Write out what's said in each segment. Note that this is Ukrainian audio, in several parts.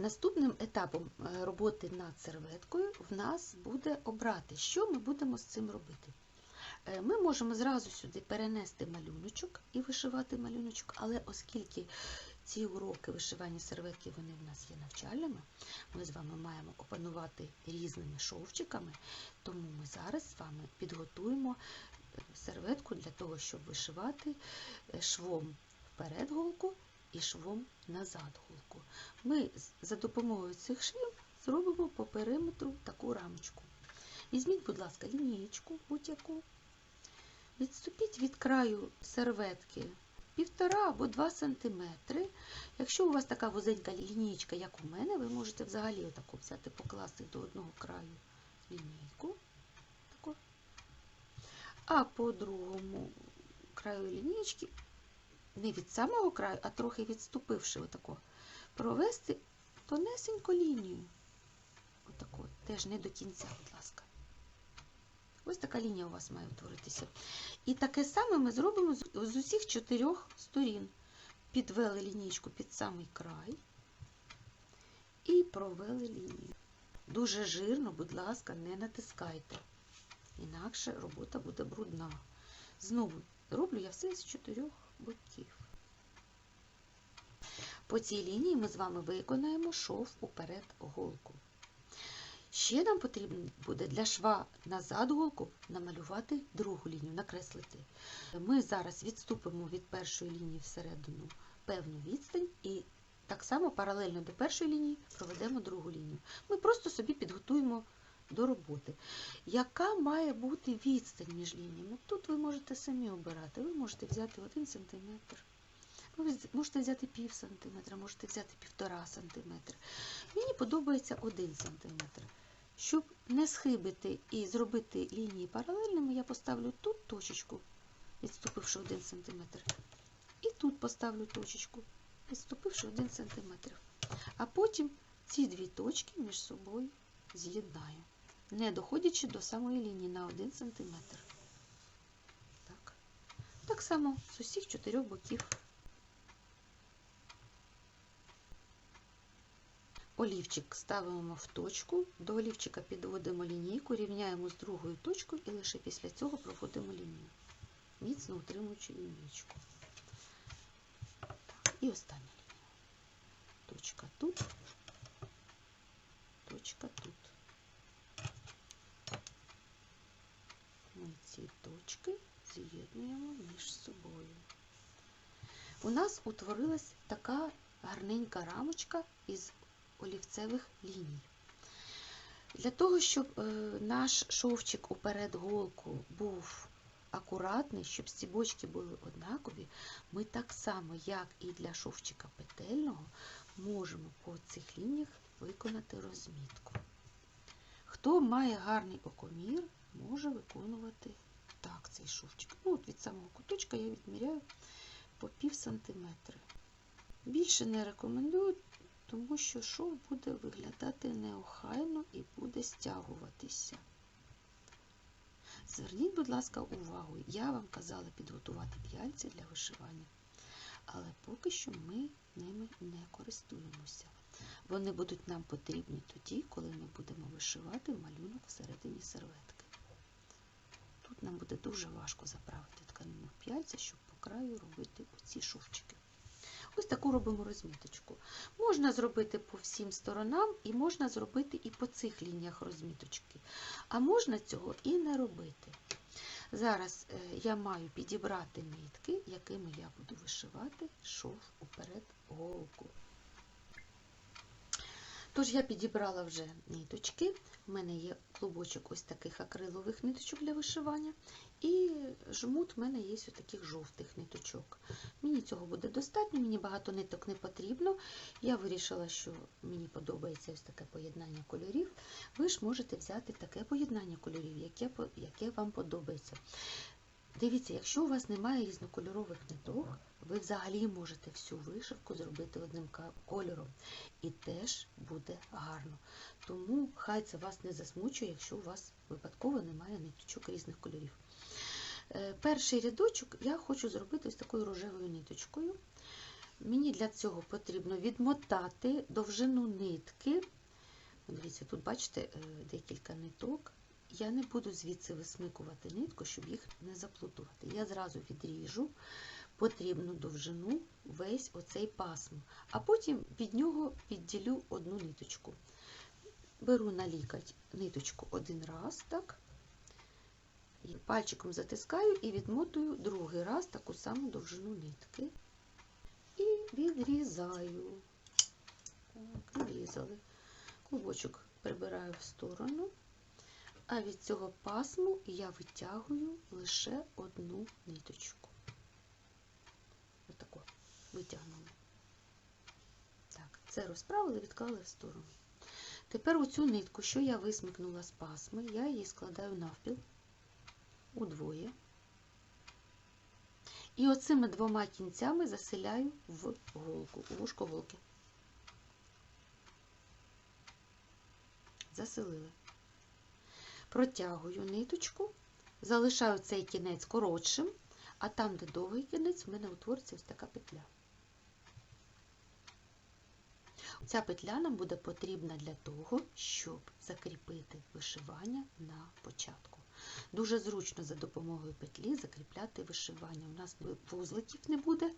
Наступним етапом е, роботи над серветкою в нас буде обрати, що ми будемо з цим робити. Е, Ми можемо зразу сюди перенести малюночок і вишивати малюночок, але оскільки ці уроки вишивання серветки вони в нас є навчальними, ми з вами маємо опанувати різними шовчиками, тому ми зараз з вами підготуємо е, серветку для того, щоб вишивати швом вперед голку і швом назад голку. Ми за допомогою цих швів зробимо по периметру таку рамочку. Візьміть, будь ласка, лінієчку будь-яку. Відступіть від краю серветки півтора або 2 см. Якщо у вас така вузенька лінієчка, як у мене, ви можете взагалі отаку взяти, покласти до одного краю лінійку. Таку. А по другому краю лінієчки, не від самого краю, а трохи відступивши отако, провести тонесеньку лінію. Отако, теж не до кінця, будь ласка. Ось така лінія у вас має утворитися. І таке саме ми зробимо з усіх чотирьох сторін. Підвели лінійку під самий край і провели лінію. Дуже жирно, будь ласка, не натискайте. Інакше робота буде брудна. Знову роблю я все з чотирьох боків. По цій лінії ми з вами виконаємо шов уперед голку. Ще нам потрібно буде для шва назад голку намалювати другу лінію, накреслити. Ми зараз відступимо від першої лінії всередину певну відстань і так само паралельно до першої лінії проведемо другу лінію. Ми просто собі підготуємо до роботи. Яка має бути відстань між лініями? Тут ви можете самі обирати. Ви можете взяти 1 см, ви можете взяти пів сантиметра, можете взяти півтора сантиметра. Мені подобається 1 см. Щоб не схибити і зробити лінії паралельними, я поставлю тут точечку, відступивши 1 см. І тут поставлю точечку, відступивши 1 см. А потім ці дві точки між собою з'єднаю, не доходячи до самої лінії на 1 см. Так. так само з усіх чотирьох боків. Олівчик ставимо в точку, до олівчика підводимо лінійку, рівняємо з другою точкою і лише після цього проводимо лінію, міцно утримуючи лінійку. І остання лінія. Точка тут, точка тут. Ми ці точки з'єднуємо між собою. У нас утворилась така гарненька рамочка із олівцевих ліній. Для того, щоб е, наш шовчик уперед голку був акуратний, щоб стібочки були однакові, ми так само, як і для шовчика петельного, можемо по цих лініях виконати розмітку. Хто має гарний окомір, може виконувати так цей шовчик. Ну, от від самого куточка я відміряю по пів сантиметра. Більше не рекомендую, тому що шов буде виглядати неохайно і буде стягуватися. Зверніть, будь ласка, увагу, я вам казала підготувати п'яльці для вишивання, але поки що ми ними не користуємося. Вони будуть нам потрібні тоді, коли ми будемо вишивати малюнок всередині серветки. Нам буде дуже важко заправити тканину в п'яльця, щоб по краю робити оці шовчики. Ось таку робимо розміточку. Можна зробити по всім сторонам і можна зробити і по цих лініях розміточки. А можна цього і не робити. Зараз е, я маю підібрати нитки, якими я буду вишивати шов уперед голку. Тож я підібрала вже ниточки. У мене є клубочок ось таких акрилових ниточок для вишивання. І жмут в мене є ось таких жовтих ниточок. Мені цього буде достатньо, мені багато ниток не потрібно. Я вирішила, що мені подобається ось таке поєднання кольорів. Ви ж можете взяти таке поєднання кольорів, яке, яке вам подобається. Дивіться, якщо у вас немає різнокольорових ниток, ви взагалі можете всю вишивку зробити одним кольором. І теж буде гарно. Тому хай це вас не засмучує, якщо у вас випадково немає ниточок різних кольорів. Е, Перший рядочок я хочу зробити ось такою рожевою ниточкою. Мені для цього потрібно відмотати довжину нитки. Дивіться, тут бачите е, декілька ниток. Я не буду звідси висмикувати нитку, щоб їх не заплутувати. Я зразу відріжу потрібну довжину весь оцей пасм, а потім від нього відділю одну ниточку. Беру на лікоть ниточку один раз, так, пальчиком затискаю і відмотую другий раз таку саму довжину нитки. І відрізаю. Так, відрізали. Клубочок прибираю в сторону. А від цього пасму я витягую лише одну ниточку. Отако витягнули. Так, це розправили, відклали в сторону. Тепер оцю нитку, що я висмикнула з пасми, я її складаю навпіл удвоє. І оцими двома кінцями заселяю в голку, у вушко голки. Заселили. Протягую ниточку, залишаю цей кінець коротшим, а там, де довгий кінець, в мене утвориться ось така петля. Ця петля нам буде потрібна для того, щоб закріпити вишивання на початку. Дуже зручно за допомогою петлі закріпляти вишивання. У нас вузликів не буде,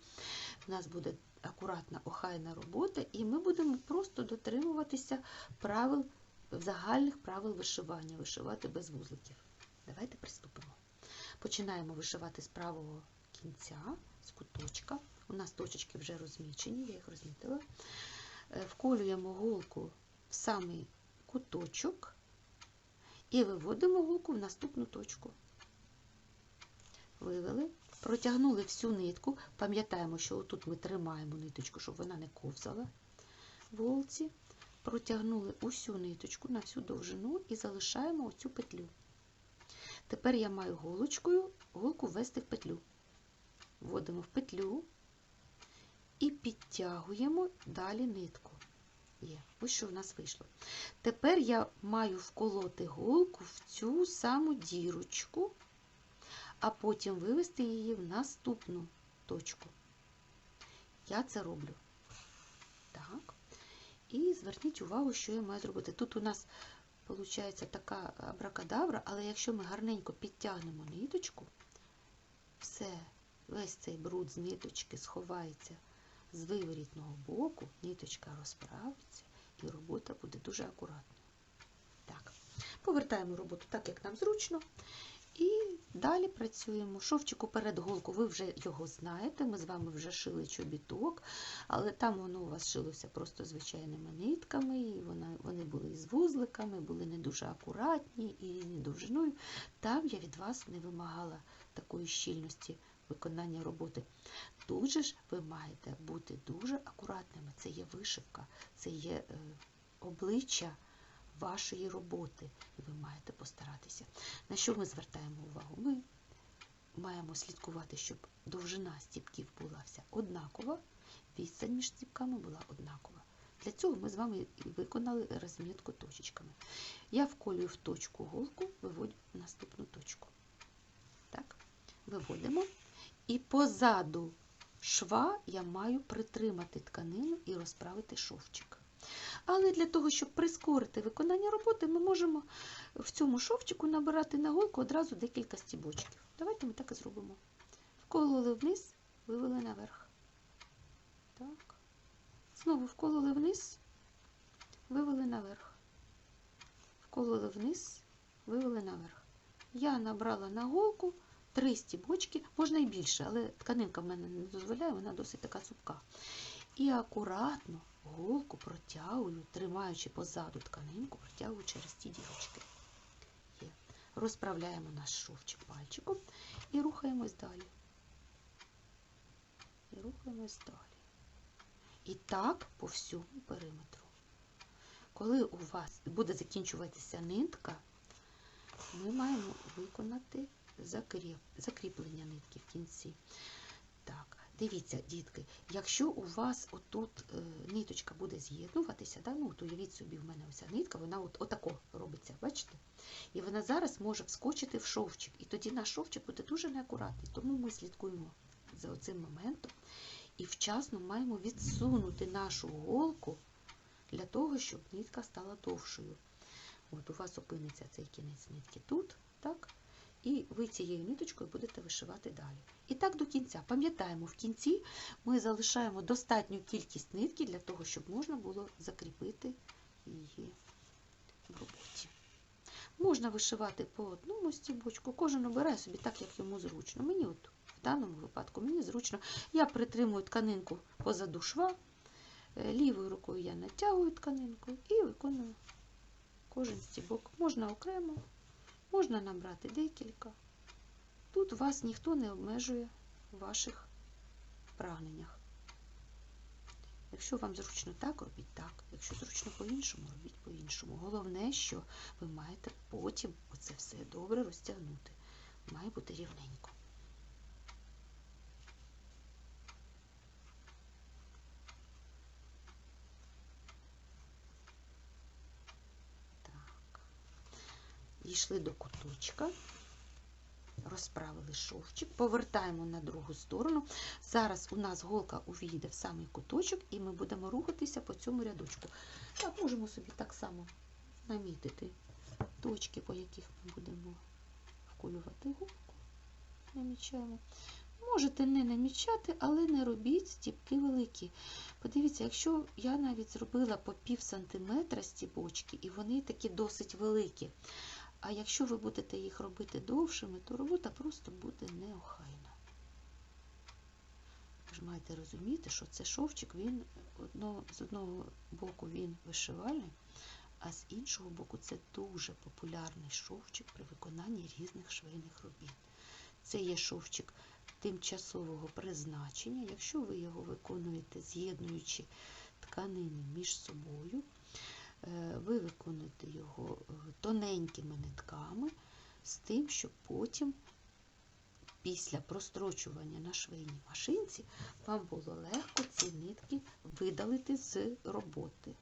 у нас буде акуратна охайна робота, і ми будемо просто дотримуватися правил, загальних правил вишивання, вишивати без вузликів. Давайте приступимо. Починаємо вишивати з правого кінця, з куточка. У нас точечки вже розмічені, я їх розмітила. Вколюємо голку в самий куточок і виводимо голку в наступну точку. Вивели, протягнули всю нитку. Пам'ятаємо, що отут ми тримаємо ниточку, щоб вона не ковзала в голці. Протягнули усю ниточку на всю довжину і залишаємо оцю петлю. Тепер я маю голочкою голку ввести в петлю. Вводимо в петлю і підтягуємо далі нитку. Є, ось що в нас вийшло. Тепер я маю вколоти голку в цю саму дірочку, а потім вивести її в наступну точку. Я це роблю. Так. І зверніть увагу, що я маю зробити. Тут у нас виходить така абракадабра, але якщо ми гарненько підтягнемо ниточку, все, весь цей бруд з ниточки сховається з виворітного боку, ниточка розправиться і робота буде дуже акуратною. Так, повертаємо роботу так, як нам зручно. І далі працюємо. Шовчику перед голку, ви вже його знаєте, ми з вами вже шили чобіток, але там воно у вас шилося просто звичайними нитками, і вони, вони були із вузликами, були не дуже акуратні і не довжиною. Там я від вас не вимагала такої щільності виконання роботи. Тут же ж ви маєте бути дуже акуратними. Це є вишивка, це є е, обличчя вашої роботи, і ви маєте постаратися. На що ми звертаємо увагу? Ми маємо слідкувати, щоб довжина стіпків була вся однакова, відстань між стіпками була однакова. Для цього ми з вами виконали розмітку точечками. Я вколюю в точку голку, виводю наступну точку. Так, Виводимо. І позаду шва я маю притримати тканину і розправити шовчик. Але для того, щоб прискорити виконання роботи, ми можемо в цьому шовчику набирати на голку одразу декілька стібочків. Давайте ми так і зробимо. Вкололи вниз, вивели наверх. Так. Знову вкололи вниз, вивели наверх. Вкололи вниз, вивели наверх. Я набрала на голку три стібочки, можна і більше, але тканинка в мене не дозволяє, вона досить така цупка. І акуратно голку протягую, тримаючи позаду тканинку, протягую через ті дірочки. Є. Розправляємо наш шовчик пальчиком і рухаємось далі. І рухаємось далі. І так по всьому периметру. Коли у вас буде закінчуватися нитка, ми маємо виконати закріп, закріплення нитки в кінці. Так, дивіться, дітки, якщо у вас отут е, ниточка буде з'єднуватися, да, ну, от уявіть собі, в мене оця нитка, вона от, отако робиться, бачите? І вона зараз може вскочити в шовчик, і тоді наш шовчик буде дуже неакуратний. Тому ми слідкуємо за цим моментом і вчасно маємо відсунути нашу голку для того, щоб нитка стала довшою. От у вас опиниться цей кінець нитки тут, так? І ви цією ниточкою будете вишивати далі. І так до кінця. Пам'ятаємо, в кінці ми залишаємо достатню кількість нитки для того, щоб можна було закріпити її в роботі. Можна вишивати по одному стібочку, кожен обирає собі так, як йому зручно. Мені от в даному випадку мені зручно. Я притримую тканинку позаду шва, е, лівою рукою я натягую тканинку і виконую кожен стібок. Можна окремо, можна набрати декілька. Тут вас ніхто не обмежує в ваших прагненнях. Якщо вам зручно так, робіть так. Якщо зручно по-іншому, робіть по-іншому. Головне, що ви маєте потім оце все добре розтягнути. Має бути рівненько. Так. Дійшли до куточка. Розправили шовчик, повертаємо на другу сторону. Зараз у нас голка увійде в самий куточок, і ми будемо рухатися по цьому рядочку. Так, можемо собі так само намітити точки, по яких ми будемо вколювати голку. Намічаємо. Можете не намічати, але не робіть стіпки великі. Подивіться, якщо я навіть зробила по пів сантиметра стібочки, і вони такі досить великі. А якщо ви будете їх робити довшими, то робота просто буде неохайна. Ви ж маєте розуміти, що це шовчик, він одно, з одного боку він вишивальний, а з іншого боку це дуже популярний шовчик при виконанні різних швейних робіт. Це є шовчик тимчасового призначення. Якщо ви його виконуєте, з'єднуючи тканини між собою, ви виконуєте його тоненькими нитками з тим, щоб потім, після прострочування на швейній машинці, вам було легко ці нитки видалити з роботи.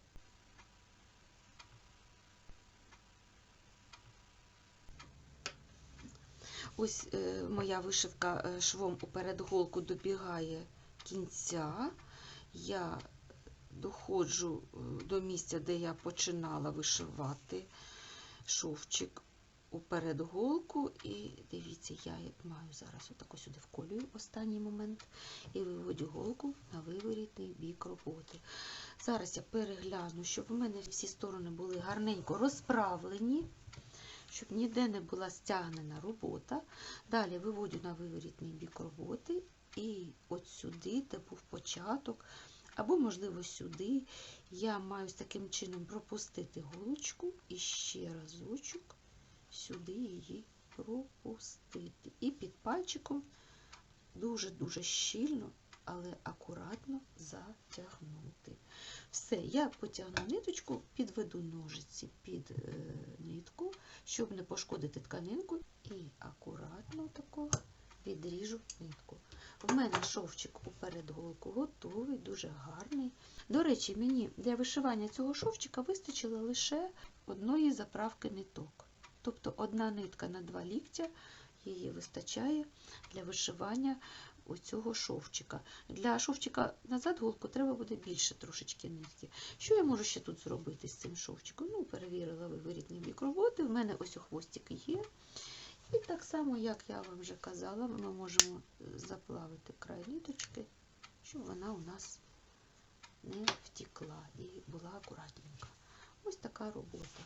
Ось е, моя вишивка е, швом у передголку добігає кінця. Я доходжу е, до місця, де я починала вишивати шовчик у передголку. І дивіться, я маю зараз отако сюди вколюю останній момент і виводю голку на виворітний бік роботи. Зараз я перегляну, щоб у мене всі сторони були гарненько розправлені. Щоб ніде не була стягнена робота. Далі виводю на виворітний бік роботи і от сюди, де був початок, або, можливо, сюди я маю таким чином пропустити голочку і ще разочок сюди її пропустити. І під пальчиком дуже-дуже щільно, але акуратно затягнути. Все, я потягну ниточку, підведу ножиці під е, нитку, щоб не пошкодити тканинку, і акуратно тако відріжу нитку. В мене шовчик у передголку готовий, дуже гарний. До речі, мені для вишивання цього шовчика вистачило лише одної заправки ниток. Тобто одна нитка на два ліктя, її вистачає для вишивання оцього шовчика. Для шовчика назад голку треба буде більше трошечки нитки. Що я можу ще тут зробити з цим шовчиком? Ну, перевірила виворітний бік роботи, в мене ось у хвостик є. І так само, як я вам вже казала, ми можемо заплавити край ниточки, щоб вона у нас не втікла і була акуратненька. Ось така робота.